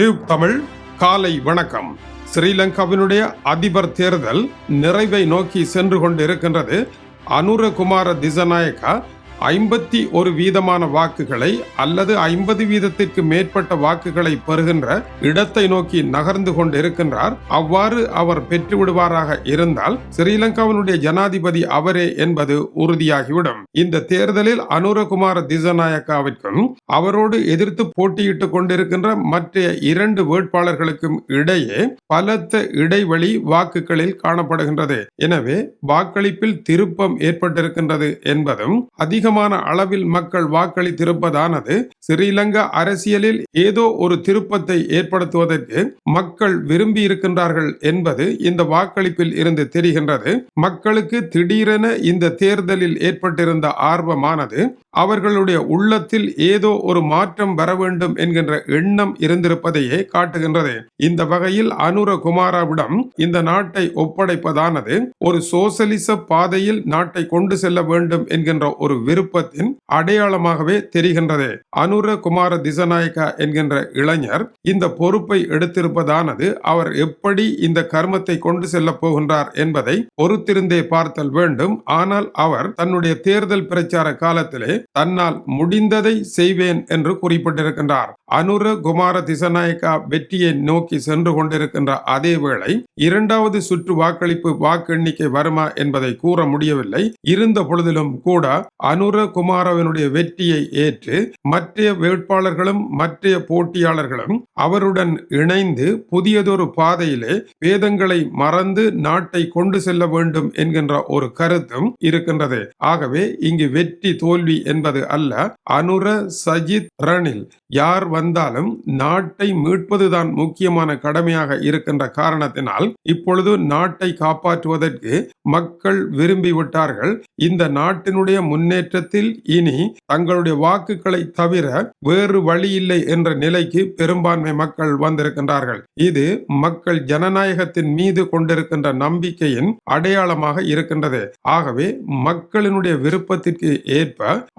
Tube Tamil காலை வணக்கம். ஸ்ரீலங்காவினுடைய அதிபர் தேர்தல் நிறைவை நோக்கி சென்று கொண்டிருக்கின்றது. அனுரகுமார திசநாயக்கா ஐம்பத்தி ஒரு வீதமான வாக்குகளை அல்லது ஐம்பது வீதத்திற்கு மேற்பட்ட வாக்குகளை பெறுகின்ற இடத்தை நோக்கி நகர்ந்து கொண்டிருக்கின்றார். அவ்வாறு அவர் பெற்றுவிடுவாராக இருந்தால் ஸ்ரீலங்காவினுடைய ஜனாதிபதி அவரே என்பது உறுதியாகிவிடும். இந்த தேர்தலில் அனுரகுமார திசநாயக்காவிற்கும் அவரோடு எதிர்த்து போட்டியிட்டுக் கொண்டிருக்கின்ற மற்ற இரண்டு வேட்பாளர்களுக்கும் இடையே பலத்த இடைவெளி வாக்குகளில் காணப்படுகின்றது. எனவே வாக்களிப்பில் திருப்பம் ஏற்பட்டிருக்கின்றது என்பதும் அதிகமான அளவில் மக்கள் வாக்களித்திருப்பதானது ஸ்ரீலங்கா அரசியலில் ஏதோ ஒரு திருப்பத்தை ஏற்படுத்துவதற்கு மக்கள் விரும்பி இருக்கின்றார்கள் என்பது இந்த வாக்களிப்பில் இருந்து தெரிகின்றது. மக்களுக்கு திடீரென இந்த தேர்தலில் ஏற்பட்டிருந்த ஆர்வமானது அவர்களுடைய உள்ளத்தில் ஏதோ ஒரு மாற்றம் வர வேண்டும் என்கின்ற எண்ணம் இருந்திருப்பதையே காட்டுகின்றது. இந்த வகையில் அணு அனுரகுமாராவிடம் இந்த நாட்டை ஒப்படைப்பதானது? ஒரு சோசலிச பாதையில் நாட்டை கொண்டு செல்ல வேண்டும் என்கின்ற ஒரு விருப்பத்தின் அடையாளமாகவே தெரிகின்றது. அனுர குமார திசநாயக்கா என்கின்ற இளைஞர் இந்த பொறுப்பை எடுத்திருப்பதானது? அவர் எப்படி இந்த கர்மத்தை கொண்டு செல்ல போகின்றார் என்பதை பொறுத்திருந்தே பார்த்தல் வேண்டும். ஆனால் அவர் தன்னுடைய தேர்தல் பிரச்சார காலத்திலே தன்னால் முடிந்ததை செய்வேன் என்று குறிப்பிட்டிருக்கின்றார். அனுர குமார திசநாயக்கா வெற்றியை நோக்கி சென்று கொண்டிருக்கின்ற என்ற அதேவேளை இரண்டாவது சுற்று வாக்களிப்பு வாக்கு எண்ணிக்கை வருமா என்பதை கூற முடியவில்லை. இருந்த பொழுதிலும் கூட அனுர குமாரவனுடைய வெற்றியை ஏற்று மற்ற வேட்பாளர்களும் மற்ற போட்டியாளர்களும் அவருடன் இணைந்து புதியதொரு பாதையிலே வேதங்களை மறந்து நாட்டை கொண்டு செல்ல வேண்டும் என்கின்ற ஒரு கருத்தும் இருக்கின்றது. ஆகவே இங்கு வெற்றி தோல்வி என்பது அல்ல அனுர சஜித் ரணில். யார் வந்தாலும் நாட்டை மீட்பதுதான் முக்கியமான கடமையாக இருக்கின்ற காரணத்தினால் இப்பொழுது நாட்டை காப்பாற்றுவதற்கு மக்கள் விரும்பிவிட்டார்கள் இந்த நாட்டினுடைய முன்னேற்றத்தில் இனி தங்களுடைய வாக்குகளை தவிர வேறு வழி இல்லை என்ற நிலைக்கு பெரும்பான்மை மக்கள் வந்திருக்கின்றார்கள். இது மக்கள் ஜனநாயகத்தின் மீது கொண்டிருக்கின்ற நம்பிக்கையின் அடையாளமாக இருக்கின்றது. ஆகவே மக்களினுடைய விருப்பத்திற்கு ஏற்ப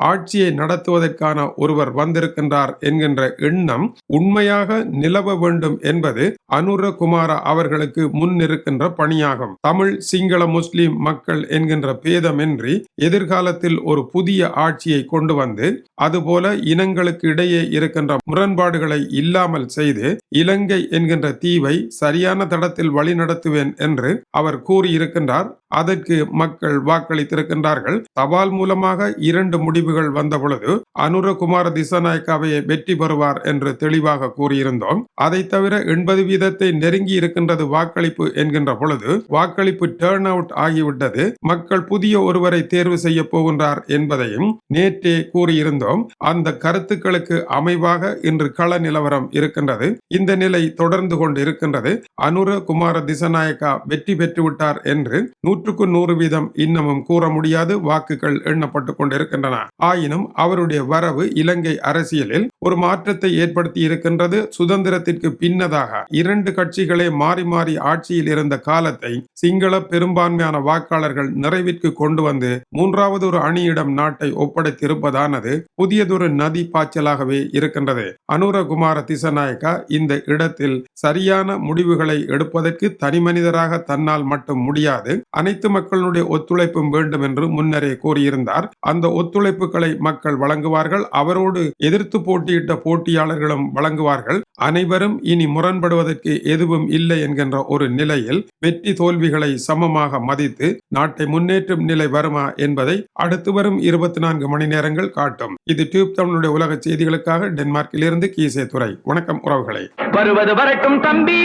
ஆட்சியை நடத்துவதற்கான ஒருவர் வந்திருக்கின்றார் என்கின்ற எண்ணம் உண்மையாக நிலவ வேண்டும் என்பது அனுரகுமார் அவர்களுக்கு முன்னிருக்கின்ற பணியாகும். தமிழ் சிங்கள முஸ்லிம் மக்கள் என்கின்ற பேதமின்றி எதிர்காலத்தில் ஒரு புதிய ஆட்சியை கொண்டு வந்து அதுபோல இனங்களுக்கு இடையே இருக்கின்ற முரண்பாடுகளை இல்லாமல் செய்து இலங்கை என்கின்ற தீவை சரியான தடத்தில் வழிநடத்துவேன் என்று அவர் கூறியிருக்கின்றார். அதற்கு மக்கள் வாக்களித்திருக்கின்றார்கள். தபால் மூலமாக இரண்டு முடிவுகள் வந்த பொழுது அனுரகுமார திசநாயக்காவை வெற்றி பெறுவார் என்று தெளிவாக கூறியிருந்தோம். அதை தவிர எண்பது வீதத்தை நெருங்கி இருக்கின்றது வாக்களிப்பு என்கின்ற பொழுது வாக்களிப்பு டேர்ன் அவுட் ஆகிவிட்டது. மக்கள் புதிய ஒருவரை தேர்வு செய்ய போகின்றார் என்பதையும் நேற்றே கூறியிருந்தோம். அந்த கருத்துக்களுக்கு அமைவாக இன்று கள நிலவரம் இருக்கின்றது. இந்த நிலை தொடர்ந்து கொண்டு இருக்கின்றது அனுர குமார திசநாயக்கா வெற்றி பெற்றுவிட்டார் என்று என்று நூற்றுக்கு நூறு வீதம் இன்னமும் கூற முடியாது வாக்குகள் எண்ணப்பட்டு கொண்டிருக்கின்றன. ஆயினும் அவருடைய வரவு இலங்கை அரசியலில் ஒரு மாற்றத்தை ஏற்படுத்தி இருக்கின்றது சுதந்திரத்திற்கு பின்னதாக. இரண்டு கட்சிகளே மாறி மாறி ஆட்சியில் இருந்த காலத்தை சிங்கள பெரும்பான்மையான வாக்காளர்கள் நிறைவிற்கு கொண்டு வந்து மூன்றாவது ஒரு அணியிடம் நாட்டை ஒப்படைத்திருப்பதானது புதியதொரு நதி பாய்ச்சலாகவே இருக்கின்றது. அனுரகுமார திசநாயக்கா இந்த இடத்தில் சரியான முடிவுகளை எடுப்பதற்கு தனிமனிதராக தன்னால் மட்டும் முடியாது. அனைத்து மக்களுடைய ஒத்துழைப்பும் வேண்டும் என்று முன்னரே கூறியிருந்தார். அந்த ஒத்துழைப்புகளை மக்கள் வழங்குவார்கள். அவரோடு எதிர்த்து போட்டி போட்டியிட்ட போட்டியாளர்களும் வழங்குவார்கள். அனைவரும் இனி முரண்படுவதற்கு எதுவும் இல்லை என்கின்ற ஒரு நிலையில் வெற்றி தோல்விகளை சமமாக மதித்து நாட்டை முன்னேற்றும் நிலை வருமா என்பதை அடுத்து வரும் இருபத்தி நான்கு மணி நேரங்கள் காட்டும். இது டியூப் தமிழுடைய உலக செய்திகளுக்காக டென்மார்க்கில் இருந்து கீசே துறை வணக்கம் உறவுகளை. வருவது வரட்டும் தம்பி.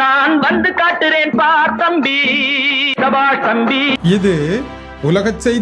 நான் வந்து காட்டுறேன் பார் தம்பி. இது உலக செய்தி